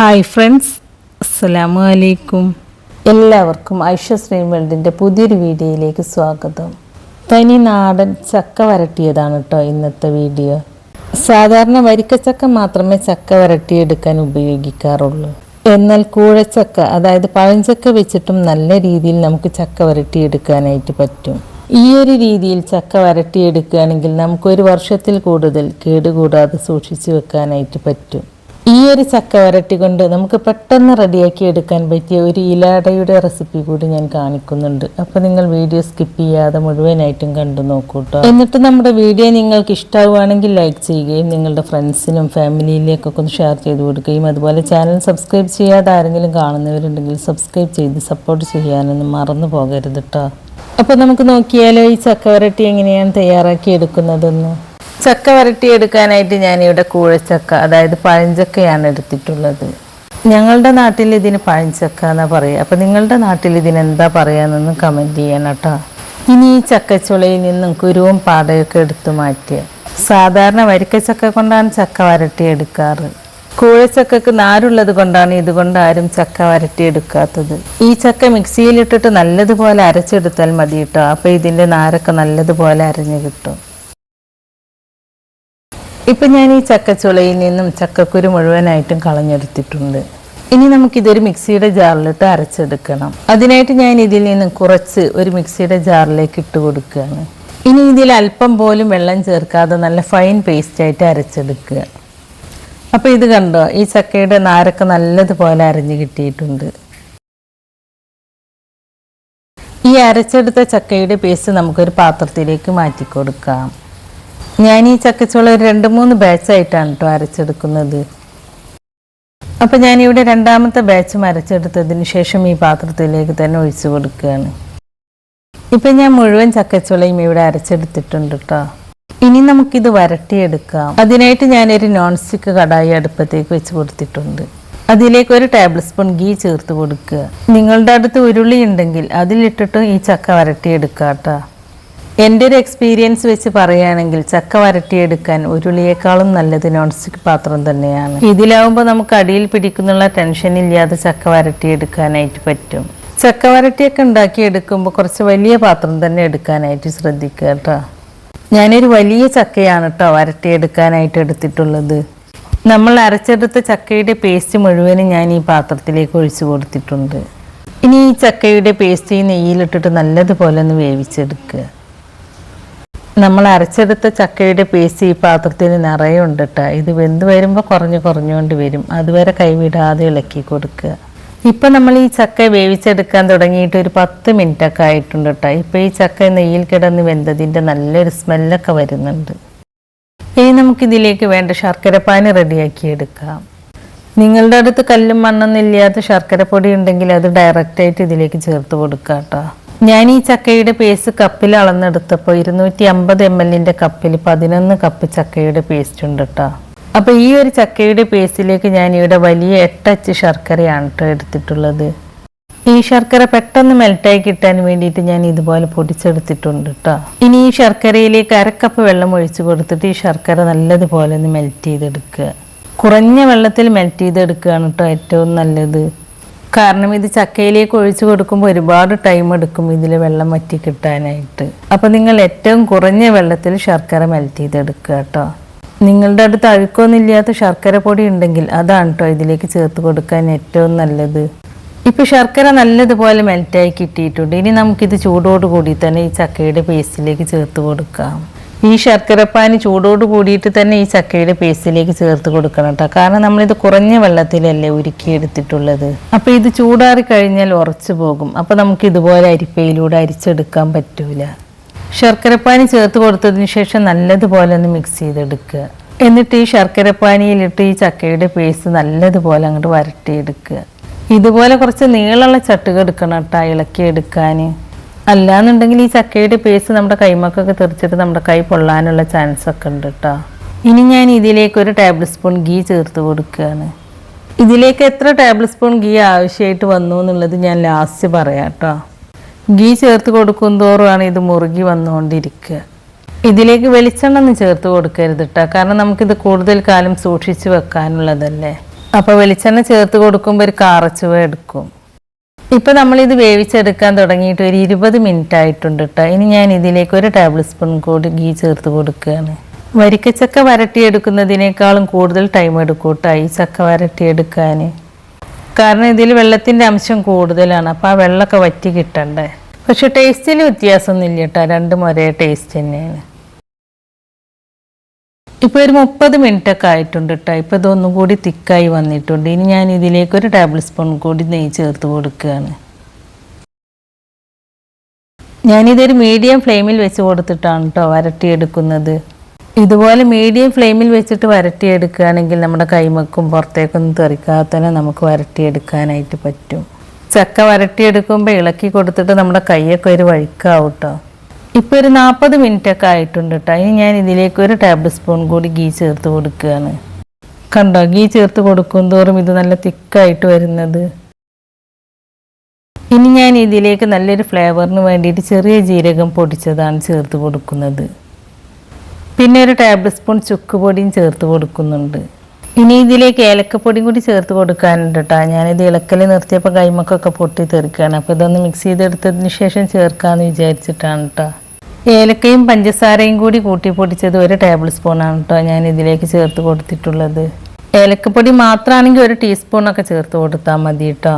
Hi friends അസ്സലാമു അലൈക്കും എല്ലാവർക്കും ഐഷ വേൾഡിന്റെ പുതിയൊരു വീഡിയോയിലേക്ക് സ്വാഗതം. തനി നാടൻ ചക്ക വരട്ടിയതാണ് കേട്ടോ ഇന്നത്തെ വീഡിയോ. സാധാരണ വരിക്കച്ചക്ക മാത്രമേ ചക്ക വരട്ടിയെടുക്കാൻ ഉപയോഗിക്കാറുള്ളൂ. എന്നാൽ കൂഴച്ചക്ക അതായത് പഴഞ്ചക്ക വെച്ചിട്ടും നല്ല രീതിയിൽ നമുക്ക് ചക്ക വരട്ടിയെടുക്കാനായിട്ട് പറ്റും. ഈ ഒരു രീതിയിൽ ചക്ക വരട്ടിയെടുക്കുകയാണെങ്കിൽ നമുക്കൊരു വർഷത്തിൽ കൂടുതൽ കേടുകൂടാതെ സൂക്ഷിച്ചു വെക്കാനായിട്ട് പറ്റും. ഈ ഒരു ചക്ക വരട്ടി കൊണ്ട് നമുക്ക് പെട്ടെന്ന് റെഡിയാക്കി എടുക്കാൻ പറ്റിയ ഒരു ഇലാടയുടെ റെസിപ്പി കൂടി ഞാൻ കാണിക്കുന്നുണ്ട്. അപ്പോൾ നിങ്ങൾ വീഡിയോ സ്കിപ്പ് ചെയ്യാതെ മുഴുവനായിട്ടും കണ്ടു നോക്കൂ കേട്ടോ എന്നിട്ട് നമ്മുടെ വീഡിയോ നിങ്ങൾക്ക് ഇഷ്ടമാവുകയാണെങ്കിൽ ലൈക്ക് ചെയ്യുകയും നിങ്ങളുടെ ഫ്രണ്ട്സിനും ഫാമിലിയിലേക്കൊക്കെ ഒന്ന് ഷെയർ ചെയ്ത് കൊടുക്കുകയും അതുപോലെ ചാനൽ സബ്സ്ക്രൈബ് ചെയ്യാതെ ആരെങ്കിലും കാണുന്നവരുണ്ടെങ്കിൽ സബ്സ്ക്രൈബ് ചെയ്ത് സപ്പോർട്ട് ചെയ്യാനൊന്നും മറന്നു പോകരുത് കേട്ടോ അപ്പോൾ നമുക്ക് നോക്കിയാലോ ഈ ചക്ക വരട്ടി എങ്ങനെയാണ് തയ്യാറാക്കി എടുക്കുന്നതെന്ന്? ചക്ക വരട്ടി എടുക്കാനായിട്ട് ഞാനിവിടെ കൂഴച്ചക്ക അതായത് പഴഞ്ചക്കയാണ് എടുത്തിട്ടുള്ളത്. ഞങ്ങളുടെ നാട്ടിൽ ഇതിന് പഴഞ്ചക്ക എന്നാ പറയുക അപ്പം നിങ്ങളുടെ നാട്ടിൽ ഇതിനെന്താ പറയാന്നൊന്ന് കമന്റ് ചെയ്യണം കേട്ടോ. ഇനി ഈ ചക്കച്ചുളയിൽ നിന്നും കുരുവും പാടയൊക്കെ എടുത്തു മാറ്റുക സാധാരണ വരിക്കച്ചക്ക കൊണ്ടാണ് ചക്ക വരട്ടി എടുക്കാറ് കൂഴച്ചക്കക്ക് നാരുള്ളത് കൊണ്ടാണ് ഇതുകൊണ്ട് ആരും ചക്ക വരട്ടി എടുക്കാത്തത് ഈ ചക്ക മിക്സിയിലിട്ടിട്ട് നല്ലതുപോലെ അരച്ചെടുത്താൽ മതി കേട്ടോ. അപ്പോൾ ഇതിന്റെ നാരൊക്കെ നല്ലതുപോലെ അരഞ്ഞു കിട്ടും. ഇപ്പം ഞാൻ ഈ ചക്കച്ചുളയിൽ നിന്നും ചക്കക്കുരു മുഴുവനായിട്ടും കളഞ്ഞെടുത്തിട്ടുണ്ട്. ഇനി നമുക്കിതൊരു മിക്സിയുടെ ജാറിലിട്ട് അരച്ചെടുക്കണം. അതിനായിട്ട് ഞാൻ ഇതിൽ നിന്ന് കുറച്ച് ഒരു മിക്സിയുടെ ജാറിലേക്ക് ഇട്ട് കൊടുക്കുകയാണ്. ഇനി ഇതിൽ അല്പം പോലും വെള്ളം ചേർക്കാതെ നല്ല ഫൈൻ പേസ്റ്റായിട്ട് അരച്ചെടുക്കുക. അപ്പോൾ ഇത് കണ്ടോ ഈ ചക്കയുടെ നാരൊക്കെ നല്ലതുപോലെ അരഞ്ഞു കിട്ടിയിട്ടുണ്ട്. ഈ അരച്ചെടുത്ത ചക്കയുടെ പേസ്റ്റ് നമുക്കൊരു പാത്രത്തിലേക്ക് മാറ്റി കൊടുക്കാം ഞാൻ ഈ ചക്കച്ചുള രണ്ട് മൂന്ന് ബാച്ചായിട്ടാണ് കേട്ടോ അരച്ചെടുക്കുന്നത്. അപ്പം ഞാനിവിടെ രണ്ടാമത്തെ ബാച്ച് അരച്ചെടുത്തതിന് ശേഷം ഈ പാത്രത്തിലേക്ക് തന്നെ ഒഴിച്ചു കൊടുക്കുകയാണ് ഇപ്പം ഞാൻ മുഴുവൻ ചക്കച്ചുളയും ഇവിടെ അരച്ചെടുത്തിട്ടുണ്ട് കേട്ടോ ഇനി നമുക്കിത് വരട്ടിയെടുക്കാം. അതിനായിട്ട് ഞാനൊരു നോൺ സ്റ്റിക്ക് കടായി അടുപ്പത്തേക്ക് വെച്ച് കൊടുത്തിട്ടുണ്ട്. അതിലേക്ക് ഒരു ടേബിൾ സ്പൂൺ ഗീ ചേർത്ത് കൊടുക്കുക. നിങ്ങളുടെ അടുത്ത് ഉരുളി ഉണ്ടെങ്കിൽ അതിലിട്ടിട്ടും ഈ ചക്ക വരട്ടിയെടുക്കാം കേട്ടോ എന്റെ ഒരു എക്സ്പീരിയൻസ് വെച്ച് പറയുകയാണെങ്കിൽ ചക്ക വരട്ടിയെടുക്കാൻ ഉരുളിയേക്കാളും നല്ലത് നോൺ സ്റ്റിക്ക് പാത്രം തന്നെയാണ്. ഇതിലാവുമ്പോൾ നമുക്ക് അടിയിൽ പിടിക്കുന്നുള്ള ടെൻഷൻ ഇല്ലാതെ ചക്ക വരട്ടിയെടുക്കാനായിട്ട് പറ്റും. ചക്ക വരട്ടിയൊക്കെ ഉണ്ടാക്കി എടുക്കുമ്പോൾ കുറച്ച് വലിയ പാത്രം തന്നെ എടുക്കാനായിട്ട് ശ്രദ്ധിക്കുക കേട്ടോ. ഞാനൊരു വലിയ ചക്കയാണ് കേട്ടോ വരട്ടിയെടുക്കാനായിട്ട് എടുത്തിട്ടുള്ളത്. നമ്മൾ അരച്ചെടുത്ത ചക്കയുടെ പേസ്റ്റ് മുഴുവനും ഞാൻ ഈ പാത്രത്തിലേക്ക് ഒഴിച്ചു കൊടുത്തിട്ടുണ്ട്. ഇനി ഈ ചക്കയുടെ പേസ്റ്റ് ഈ നെയ്യിലിട്ടിട്ട് നല്ലതുപോലെ ഒന്ന് വേവിച്ചെടുക്കുക. നമ്മൾ അരച്ചെടുത്ത ചക്കയുടെ പേസ്റ്റ് ഈ പാത്രത്തിൽ നിറയെ ഉണ്ട് കേട്ടോ ഇത് വെന്ത് വരുമ്പോൾ കുറഞ്ഞ് കുറഞ്ഞുകൊണ്ട് വരും. അതുവരെ കൈവിടാതെ ഇളക്കി കൊടുക്കുക. ഇപ്പം നമ്മൾ ഈ ചക്ക വേവിച്ചെടുക്കാൻ തുടങ്ങിയിട്ട് ഒരു പത്ത് മിനിറ്റ് ഒക്കെ ആയിട്ടുണ്ട് കേട്ടോ ഇപ്പം ഈ ചക്ക നെയ്യിൽ കിടന്ന് വെന്തതിന്റെ നല്ലൊരു സ്മെല്ലൊക്കെ വരുന്നുണ്ട്. ഇനി നമുക്കിതിലേക്ക് വേണ്ട ശർക്കരപ്പാനി റെഡിയാക്കി എടുക്കാം. നിങ്ങളുടെ അടുത്ത് കല്ലും മണ്ണൊന്നും ഇല്ലാത്ത ശർക്കര പൊടി ഉണ്ടെങ്കിൽ അത് ഡയറക്റ്റായിട്ട് ഇതിലേക്ക് ചേർത്ത് കൊടുക്കാം കേട്ടോ ഞാൻ ഈ ചക്കയുടെ പേസ്റ്റ് കപ്പിൽ അളന്നെടുത്തപ്പോൾ ഇരുന്നൂറ്റി അമ്പത് എം എല്ലിന്റെ കപ്പിൽ പതിനൊന്ന് കപ്പ് ചക്കയുടെ പേസ്റ്റ് ഉണ്ട് കേട്ടോ അപ്പോൾ ഈ ഒരു ചക്കയുടെ പേസ്റ്റിലേക്ക് ഞാൻ ഇവിടെ വലിയ എട്ടച്ച് ശർക്കരയാണ് കേട്ടോ എടുത്തിട്ടുള്ളത്. ഈ ശർക്കര പെട്ടെന്ന് മെൽറ്റായി കിട്ടാൻ വേണ്ടിയിട്ട് ഞാൻ ഇതുപോലെ പൊടിച്ചെടുത്തിട്ടുണ്ട് കേട്ടോ ഇനി ഈ ശർക്കരയിലേക്ക് അരക്കപ്പ് വെള്ളം ഒഴിച്ചു കൊടുത്തിട്ട് ഈ ശർക്കര നല്ലതുപോലെ ഒന്ന് മെൽറ്റ് ചെയ്തെടുക്കുക. കുറഞ്ഞ വെള്ളത്തിൽ മെൽറ്റ് ചെയ്തെടുക്കുകയാണ് കേട്ടോ ഏറ്റവും നല്ലത്. കാരണം ഇത് ചക്കയിലേക്ക് ഒഴിച്ചു കൊടുക്കുമ്പോൾ ഒരുപാട് ടൈം എടുക്കും ഇതിൽ വെള്ളം വറ്റി കിട്ടാനായിട്ട്. അപ്പോൾ നിങ്ങൾ ഏറ്റവും കുറഞ്ഞ വെള്ളത്തിൽ ശർക്കര മെൽറ്റ് ചെയ്തെടുക്കുക കേട്ടോ നിങ്ങളുടെ അടുത്ത് അഴുക്കൊന്നുമില്ലാത്ത ശർക്കര പൊടി ഉണ്ടെങ്കിൽ അതാണ് കേട്ടോ ഇതിലേക്ക് ചേർത്ത് കൊടുക്കാൻ ഏറ്റവും നല്ലത്. ഇപ്പോൾ ശർക്കര നല്ലതുപോലെ മെൽറ്റായി കിട്ടിയിട്ടുണ്ട്. ഇനി നമുക്കിത് ചൂടോട് കൂടി തന്നെ ഈ ചക്കയുടെ പേസ്റ്റിലേക്ക് ചേർത്ത് കൊടുക്കാം. ഈ ശർക്കരപ്പാനി ചൂടോട് കൂടിയിട്ട് തന്നെ ഈ ചക്കയുടെ പേസ്റ്റിലേക്ക് ചേർത്ത് കൊടുക്കണം കേട്ടോ കാരണം നമ്മളിത് കുറഞ്ഞ വെള്ളത്തിലല്ലേ ഉരുക്കിയെടുത്തിട്ടുള്ളത്. അപ്പോൾ ഇത് ചൂടാറി കഴിഞ്ഞാൽ ഉറച്ചു പോകും. അപ്പോൾ നമുക്ക് ഇതുപോലെ അരിപ്പയിലൂടെ അരിച്ചെടുക്കാൻ പറ്റൂല. ശർക്കരപ്പാനി ചേർത്ത് കൊടുത്തതിന് ശേഷം നല്ലതുപോലെ ഒന്ന് മിക്സ് ചെയ്തെടുക്കുക. എന്നിട്ട് ഈ ശർക്കരപ്പാനിയിലിട്ട് ഈ ചക്കയുടെ പേസ്റ്റ് നല്ലതുപോലെ അങ്ങോട്ട് വരട്ടിയെടുക്കുക. ഇതുപോലെ കുറച്ച് നീളമുള്ള ചട്ടുക എടുക്കണം കേട്ടോ ഇളക്കി എടുക്കാൻ അല്ലാന്നുണ്ടെങ്കിൽ ഈ ചക്കയുടെ പേസ്റ്റ് നമ്മുടെ കൈമക്കൊക്കെ തെറിച്ചിട്ട് നമ്മുടെ കൈ പൊള്ളാനുള്ള ചാൻസ് ഒക്കെ ഉണ്ട് കേട്ടോ ഇനി ഞാൻ ഇതിലേക്ക് ഒരു ടേബിൾ സ്പൂൺ ഗീ ചേർത്ത് കൊടുക്കുകയാണ്. ഇതിലേക്ക് എത്ര ടേബിൾ സ്പൂൺ ഗീ ആവശ്യമായിട്ട് വന്നു എന്നുള്ളത് ഞാൻ ലാസ്റ്റ് പറയാം കേട്ടോ ഗീ ചേർത്ത് കൊടുക്കും തോറുമാണ് ഇത് മുറുകി വന്നുകൊണ്ടിരിക്കുക. ഇതിലേക്ക് വെളിച്ചെണ്ണ ഒന്നും ചേർത്ത് കൊടുക്കരുത് കേട്ടോ കാരണം നമുക്കിത് കൂടുതൽ കാലം സൂക്ഷിച്ച് വെക്കാനുള്ളതല്ലേ. അപ്പോൾ വെളിച്ചെണ്ണ ചേർത്ത് കൊടുക്കുമ്പോൾ ഒരു കാറച്ചുവ എടുക്കും. ഇപ്പം നമ്മളിത് വേവിച്ചെടുക്കാൻ തുടങ്ങിയിട്ട് ഒരു ഇരുപത് മിനിറ്റ് ആയിട്ടുണ്ട് കേട്ടോ ഇനി ഞാൻ ഇതിലേക്ക് ഒരു ടേബിൾ സ്പൂൺ കൂടി ഗീ ചേർത്ത് കൊടുക്കുകയാണ്. വരിക്കച്ചക്ക വരട്ടിയെടുക്കുന്നതിനേക്കാളും കൂടുതൽ ടൈം എടുക്കും കേട്ടോ ഈ ചക്ക വരട്ടിയെടുക്കാൻ കാരണം ഇതിൽ വെള്ളത്തിന്റെ അംശം കൂടുതലാണ് അപ്പോൾ ആ വെള്ളമൊക്കെ വറ്റി കിട്ടണ്ടേ. പക്ഷെ ടേസ്റ്റിൽ വ്യത്യാസമൊന്നുമില്ല കേട്ടോ രണ്ടും ഒരേ ടേസ്റ്റ് തന്നെയാണ്. ഇപ്പോൾ ഒരു മുപ്പത് മിനിറ്റ് ഒക്കെ ആയിട്ടുണ്ട് കേട്ടോ ഇപ്പോൾ ഇതൊന്നും കൂടി തിക്കായി വന്നിട്ടുണ്ട്. ഇനി ഞാൻ ഇതിലേക്ക് ഒരു ടേബിൾ സ്പൂൺ കൂടി നെയ്യ് ചേർത്ത് കൊടുക്കുകയാണ് ഞാനിതൊരു മീഡിയം ഫ്ലെയിമിൽ വെച്ച് കൊടുത്തിട്ടാണ് കേട്ടോ വരട്ടിയെടുക്കുന്നത്. ഇതുപോലെ മീഡിയം ഫ്ലെയിമിൽ വെച്ചിട്ട് വരട്ടിയെടുക്കുകയാണെങ്കിൽ നമ്മുടെ കൈമക്കും പുറത്തേക്കൊന്നും തെറിക്കാതെ തന്നെ നമുക്ക് വരട്ടിയെടുക്കാനായിട്ട് പറ്റും. ചക്ക വരട്ടിയെടുക്കുമ്പോൾ ഇളക്കി കൊടുത്തിട്ട് നമ്മുടെ കൈയൊക്കെ ഒരു വഴിക്കാവും കേട്ടോ ഇപ്പോൾ ഒരു നാൽപ്പത് മിനിറ്റ് ഒക്കെ ആയിട്ടുണ്ട് കേട്ടോ ഇനി ഞാൻ ഇതിലേക്ക് ഒരു ടേബിൾ സ്പൂൺ കൂടി ഗീ ചേർത്ത് കൊടുക്കുകയാണ് കണ്ടോ? ഗീ ചേർത്ത് കൊടുക്കും തോറും ഇത് നല്ല തിക്കായിട്ട് വരുന്നത്. ഇനി ഞാൻ ഇതിലേക്ക് നല്ലൊരു ഫ്ലേവറിന് വേണ്ടിയിട്ട് ചെറിയ ജീരകം പൊടിച്ചതാണ് ചേർത്ത് കൊടുക്കുന്നത്. പിന്നെ ഒരു ടേബിൾ സ്പൂൺ ചുക്ക് പൊടിയും ചേർത്ത് കൊടുക്കുന്നുണ്ട്. ഇനി ഇതിലേക്ക് ഏലക്കപ്പൊടിയും കൂടി ചേർത്ത് കൊടുക്കാനുണ്ട് കേട്ടോ ഞാനിത് ഇളക്കൽ നിർത്തിയപ്പോൾ കൈമക്കൊക്കെ പൊട്ടി തീർക്കുകയാണ് അപ്പോൾ ഇതൊന്ന് മിക്സ് ചെയ്തെടുത്തതിന് ശേഷം ചേർക്കാമെന്ന് വിചാരിച്ചിട്ടാണ് കേട്ടോ ഏലക്കയും പഞ്ചസാരയും കൂടി കൂട്ടി പൊടിച്ചത് ഒരു ടേബിൾ സ്പൂണാണ് കേട്ടോ ഞാൻ ഇതിലേക്ക് ചേർത്ത് കൊടുത്തിട്ടുള്ളത്. ഏലക്കപ്പൊടി മാത്രമാണെങ്കിൽ ഒരു ടീസ്പൂണൊക്കെ ചേർത്ത് കൊടുത്താൽ മതി കേട്ടോ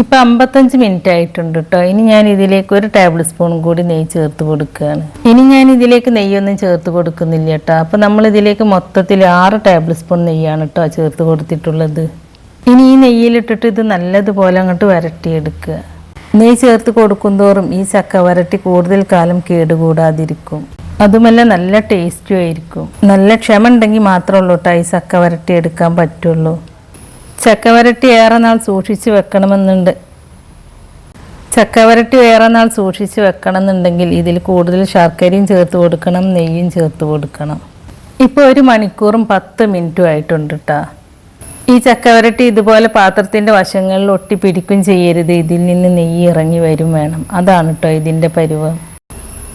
ഇപ്പം അമ്പത്തഞ്ച് മിനിറ്റ് ആയിട്ടുണ്ട് കേട്ടോ ഇനി ഞാൻ ഇതിലേക്ക് ഒരു ടേബിൾ സ്പൂൺ കൂടി നെയ്യ് ചേർത്ത് കൊടുക്കുകയാണ് ഇനി ഞാൻ ഇതിലേക്ക് നെയ്യൊന്നും ചേർത്ത് കൊടുക്കുന്നില്ല കേട്ടോ അപ്പം നമ്മൾ ഇതിലേക്ക് മൊത്തത്തിൽ ആറ് ടേബിൾ സ്പൂൺ നെയ്യാണ് കേട്ടോ ചേർത്ത് കൊടുത്തിട്ടുള്ളത്. ഇനി ഈ നെയ്യിലിട്ടിട്ട് ഇത് നല്ലതുപോലെ അങ്ങോട്ട് വരട്ടിയെടുക്കുക. നെയ്യ് ചേർത്ത് കൊടുക്കുന്തോറും ഈ ചക്ക വരട്ടി കൂടുതൽ കാലം കേടുകൂടാതിരിക്കും. അതുമല്ല നല്ല ടേസ്റ്റും ആയിരിക്കും. നല്ല ക്ഷമ ഉണ്ടെങ്കിൽ മാത്രമേ ഉള്ളൂ കേട്ടോ ഈ ചക്ക വരട്ടി എടുക്കാൻ പറ്റുള്ളൂ. ചക്കവരട്ടി ഏറെ നാൾ സൂക്ഷിച്ച് വെക്കണമെന്നുണ്ട്. ചക്കവരട്ടി ഏറെ നാൾ സൂക്ഷിച്ച് വെക്കണം എന്നുണ്ടെങ്കിൽ ഇതിൽ കൂടുതൽ ശർക്കരയും ചേർത്ത് കൊടുക്കണം നെയ്യും ചേർത്ത് കൊടുക്കണം. ഇപ്പോൾ ഒരു മണിക്കൂറും പത്ത് മിനിറ്റും ആയിട്ടുണ്ട് കേട്ടോ ഈ ചക്കവരട്ടി ഇതുപോലെ പാത്രത്തിന്റെ വശങ്ങളിൽ ഒട്ടിപ്പിടിക്കും ചെയ്യരുത്. ഇതിൽ നിന്ന് നെയ്യ് ഇറങ്ങി വരും വേണം. അതാണ് കേട്ടോ ഇതിന്റെ പരുവം.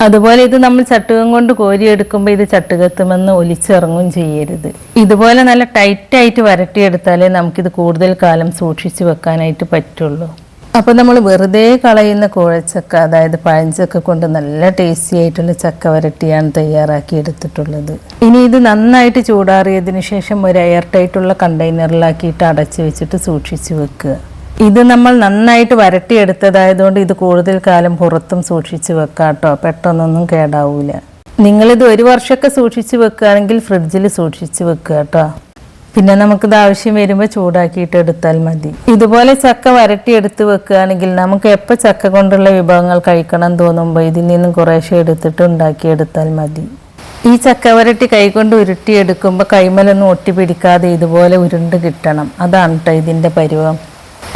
അതുപോലെ ഇത് നമ്മൾ ചട്ടുകം കൊണ്ട് കോരിയെടുക്കുമ്പോൾ ഇത് ചട്ടുകത്തുമെന്ന് ഒലിച്ചിറങ്ങും ചെയ്യരുത്. ഇതുപോലെ നല്ല ടൈറ്റായിട്ട് വരട്ടിയെടുത്താലേ നമുക്കിത് കൂടുതൽ കാലം സൂക്ഷിച്ചു വെക്കാനായിട്ട് പറ്റുള്ളൂ. അപ്പോൾ നമ്മൾ വെറുതെ കളയുന്ന കുഴച്ചക്ക അതായത് പഴഞ്ചക്ക കൊണ്ട് നല്ല ടേസ്റ്റി ആയിട്ടുള്ള ചക്ക വരട്ടിയാണ് തയ്യാറാക്കി എടുത്തിട്ടുള്ളത്. ഇനി ഇത് നന്നായിട്ട് ചൂടാറിയതിന് ശേഷം ഒരു എയർ ടൈറ്റുള്ള കണ്ടെയ്നറിലാക്കിയിട്ട് അടച്ചു വെച്ചിട്ട് സൂക്ഷിച്ചു വെക്കുക. ഇത് നമ്മൾ നന്നായിട്ട് വരട്ടിയെടുത്തതായതുകൊണ്ട് ഇത് കൂടുതൽ കാലം പുറത്തും സൂക്ഷിച്ച് വെക്കാം കേട്ടോ പെട്ടെന്നൊന്നും കേടാവൂല. നിങ്ങളിത് ഒരു വർഷമൊക്കെ സൂക്ഷിച്ച് വെക്കുകയാണെങ്കിൽ ഫ്രിഡ്ജിൽ സൂക്ഷിച്ച് വെക്കുക കേട്ടോ. പിന്നെ നമുക്കിത് ആവശ്യം വരുമ്പോൾ ചൂടാക്കിയിട്ട് എടുത്താൽ മതി. ഇതുപോലെ ചക്ക വരട്ടിയെടുത്ത് വെക്കുകയാണെങ്കിൽ നമുക്ക് എപ്പോൾ ചക്ക കൊണ്ടുള്ള വിഭവങ്ങൾ കഴിക്കണം തോന്നുമ്പോൾ ഇതിൽ നിന്നും കുറേശ്ശെ എടുത്തിട്ട് ഉണ്ടാക്കിയെടുത്താൽ മതി. ഈ ചക്ക വരട്ടി കൈകൊണ്ട് ഉരുട്ടിയെടുക്കുമ്പോൾ കൈമലൊന്നും ഒട്ടി പിടിക്കാതെ ഇതുപോലെ ഉരുണ്ട് കിട്ടണം. അതാണ് കേട്ടോ ഇതിന്റെ പരുവം.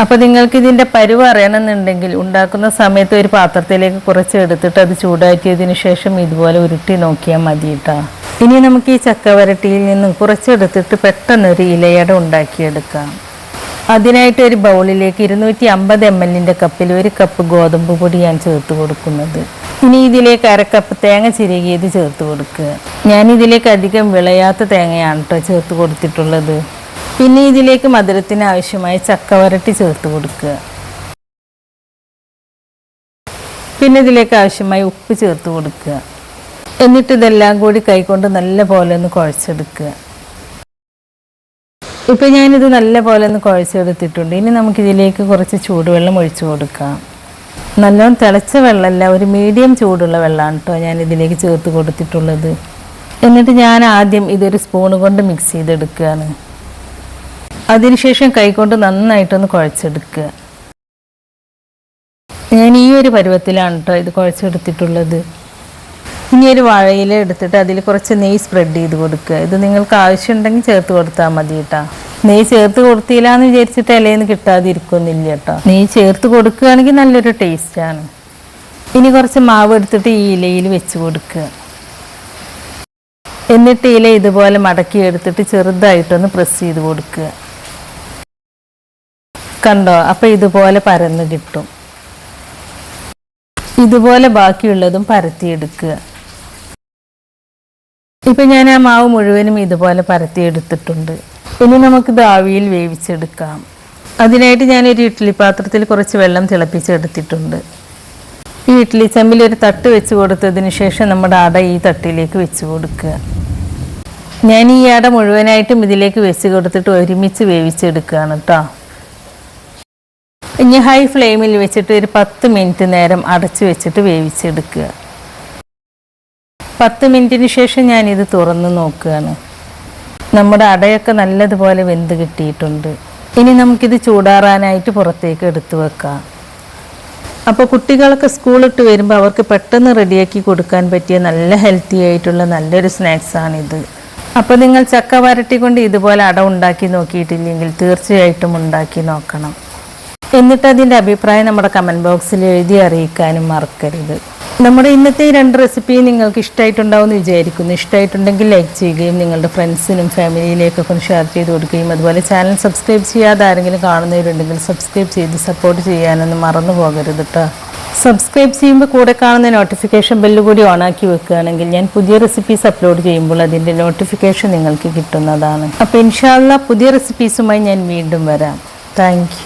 അപ്പോൾ നിങ്ങൾക്ക് ഇതിന്റെ പരുവ് അറിയണമെന്നുണ്ടെങ്കിൽ ഉണ്ടാക്കുന്ന സമയത്ത് ഒരു പാത്രത്തിലേക്ക് കുറച്ച് എടുത്തിട്ട് അത് ചൂടാക്കിയതിന് ശേഷം ഇതുപോലെ ഉരുട്ടി നോക്കിയാൽ മതി കേട്ടോ ഇനി നമുക്ക് ഈ ചക്ക വരട്ടിയിൽ നിന്നും കുറച്ചെടുത്തിട്ട് പെട്ടെന്നൊരു ഇലയട ഉണ്ടാക്കിയെടുക്കാം. അതിനായിട്ട് ഒരു ബൗളിലേക്ക് ഇരുന്നൂറ്റി അമ്പത് എം എല്ലിന്റെ കപ്പിൽ ഒരു കപ്പ് ഗോതമ്പ് പൊടി ഞാൻ ചേർത്ത് കൊടുക്കുന്നത്. ഇനി ഇതിലേക്ക് അരക്കപ്പ് തേങ്ങ ചിരകിയത് ചേർത്ത് കൊടുക്കുക. ഞാൻ ഇതിലേക്ക് അധികം വിളയാത്ത തേങ്ങയാണ് കേട്ടോ ചേർത്ത് കൊടുത്തിട്ടുള്ളത്. പിന്നെ ഇതിലേക്ക് മധുരത്തിന് ആവശ്യമായ ചക്കവരട്ടി ചേർത്ത് കൊടുക്കുക. പിന്നെ ഇതിലേക്ക് ആവശ്യമായ ഉപ്പ് ചേർത്ത് കൊടുക്കുക. എന്നിട്ട് ഇതെല്ലാം കൂടി കൈകൊണ്ട് നല്ല പോലെ ഒന്ന് കുഴച്ചെടുക്കുക. ഇപ്പം ഞാനിത് നല്ല പോലെ ഒന്ന് കുഴച്ചെടുത്തിട്ടുണ്ട്. ഇനി നമുക്കിതിലേക്ക് കുറച്ച് ചൂടുവെള്ളം ഒഴിച്ചു കൊടുക്കാം. നല്ലോണം തിളച്ച വെള്ളമല്ല ഒരു മീഡിയം ചൂടുള്ള വെള്ളമാണ് കേട്ടോ ഞാൻ ഇതിലേക്ക് ചേർത്ത് കൊടുത്തിട്ടുള്ളത്. എന്നിട്ട് ഞാൻ ആദ്യം ഇതൊരു സ്പൂൺ കൊണ്ട് മിക്സ് ചെയ്തെടുക്കുകയാണ്. അതിനുശേഷം കൈകൊണ്ട് നന്നായിട്ടൊന്ന് കുഴച്ചെടുക്കുക. ഞാൻ ഈ ഒരു പരുവത്തിലാണ് കേട്ടോ ഇത് കുഴച്ചെടുത്തിട്ടുള്ളത്. ഇനി ഒരു വാഴയില എടുത്തിട്ട് അതിൽ കുറച്ച് നെയ്യ് സ്പ്രെഡ് ചെയ്ത് കൊടുക്കുക. ഇത് നിങ്ങൾക്ക് ആവശ്യമുണ്ടെങ്കിൽ ചേർത്ത് കൊടുത്താൽ മതി കേട്ടോ നെയ്യ് ചേർത്ത് കൊടുത്തില്ല എന്ന് വിചാരിച്ചിട്ട് ഇലയിൽ നിന്ന് കിട്ടാതിരിക്കുന്നില്ല കേട്ടോ നെയ്യ് ചേർത്ത് കൊടുക്കുകയാണെങ്കിൽ നല്ലൊരു ടേസ്റ്റാണ് ഇനി കുറച്ച് മാവ് എടുത്തിട്ട് ഈ ഇലയിൽ വെച്ച് കൊടുക്കുക. എന്നിട്ട് ഇല ഇതുപോലെ മടക്കി എടുത്തിട്ട് ചെറുതായിട്ടൊന്ന് പ്രസ് ചെയ്ത് കൊടുക്കുക. കണ്ടോ? അപ്പം ഇതുപോലെ പരന്ന് കിട്ടും. ഇതുപോലെ ബാക്കിയുള്ളതും പരത്തിയെടുക്കുക. ഇപ്പം ഞാൻ ആ മാവ് മുഴുവനും ഇതുപോലെ പരത്തിയെടുത്തിട്ടുണ്ട്. ഇനി നമുക്കിത് ആവിയിൽ വേവിച്ചെടുക്കാം. അതിനായിട്ട് ഞാനൊരു ഇഡ്ഡലി പാത്രത്തിൽ കുറച്ച് വെള്ളം തിളപ്പിച്ചെടുത്തിട്ടുണ്ട്. ഈ ഇഡ്ഡലി ചെമ്പിൽ ഒരു തട്ട് വെച്ച് കൊടുത്തതിന് ശേഷം നമ്മുടെ അട ഈ തട്ടിലേക്ക് വെച്ച് കൊടുക്കുക. ഞാൻ ഈ അട മുഴുവനായിട്ടും ഇതിലേക്ക് വെച്ച് കൊടുത്തിട്ട് ഒരുമിച്ച് വേവിച്ചെടുക്കുകയാണ് കേട്ടോ ഇനി ഹൈ ഫ്ലെയിമിൽ വെച്ചിട്ട് ഒരു പത്ത് മിനിറ്റ് നേരം അടച്ചു വെച്ചിട്ട് വേവിച്ചെടുക്കുക. പത്ത് മിനിറ്റിന് ശേഷം ഞാനിത് തുറന്ന് നോക്കുകയാണ്. നമ്മുടെ അടയൊക്കെ നല്ലതുപോലെ വെന്ത് കിട്ടിയിട്ടുണ്ട്. ഇനി നമുക്കിത് ചൂടാറാനായിട്ട് പുറത്തേക്ക് എടുത്തു വെക്കാം. അപ്പോൾ കുട്ടികളൊക്കെ സ്കൂളിട്ട് വരുമ്പോൾ അവർക്ക് പെട്ടെന്ന് റെഡിയാക്കി കൊടുക്കാൻ പറ്റിയ നല്ല ഹെൽത്തി ആയിട്ടുള്ള നല്ലൊരു സ്നാക്സാണിത് അപ്പോൾ നിങ്ങൾ ചക്ക വരട്ടി കൊണ്ട് ഇതുപോലെ അട ഉണ്ടാക്കി നോക്കിയിട്ടില്ലെങ്കിൽ തീർച്ചയായിട്ടും ഉണ്ടാക്കി നോക്കണം. എന്നിട്ട് അതിന്റെ അഭിപ്രായം നമ്മുടെ കമന്റ് ബോക്സിൽ എഴുതി അറിയിക്കാനും മറക്കരുത്. നമ്മുടെ ഇന്നത്തെ ഈ രണ്ട് റെസിപ്പി നിങ്ങൾക്ക് ഇഷ്ടമായിട്ടുണ്ടാവും എന്ന് വിചാരിക്കുന്നു. ഇഷ്ടമായിട്ടുണ്ടെങ്കിൽ ലൈക്ക് ചെയ്യുകയും നിങ്ങളുടെ ഫ്രണ്ട്സിനും ഫാമിലിയിലേക്കൊക്കെ ഒന്ന് ഷെയർ ചെയ്ത് കൊടുക്കുകയും അതുപോലെ ചാനൽ സബ്സ്ക്രൈബ് ചെയ്യാതെ ആരെങ്കിലും കാണുന്നവരുണ്ടെങ്കിൽ സബ്സ്ക്രൈബ് ചെയ്ത് സപ്പോർട്ട് ചെയ്യാനൊന്നും മറന്നു പോകരുത് കേട്ടോ സബ്സ്ക്രൈബ് ചെയ്യുമ്പോൾ കൂടെ കാണുന്ന നോട്ടിഫിക്കേഷൻ ബെല്ല് കൂടി ഓണാക്കി വെക്കുകയാണെങ്കിൽ ഞാൻ പുതിയ റെസിപ്പീസ് അപ്ലോഡ് ചെയ്യുമ്പോൾ അതിന്റെ നോട്ടിഫിക്കേഷൻ നിങ്ങൾക്ക് കിട്ടുന്നതാണ്. അപ്പോൾ ഇൻഷാല്ല പുതിയ റെസിപ്പീസുമായി ഞാൻ വീണ്ടും വരാം. താങ്ക്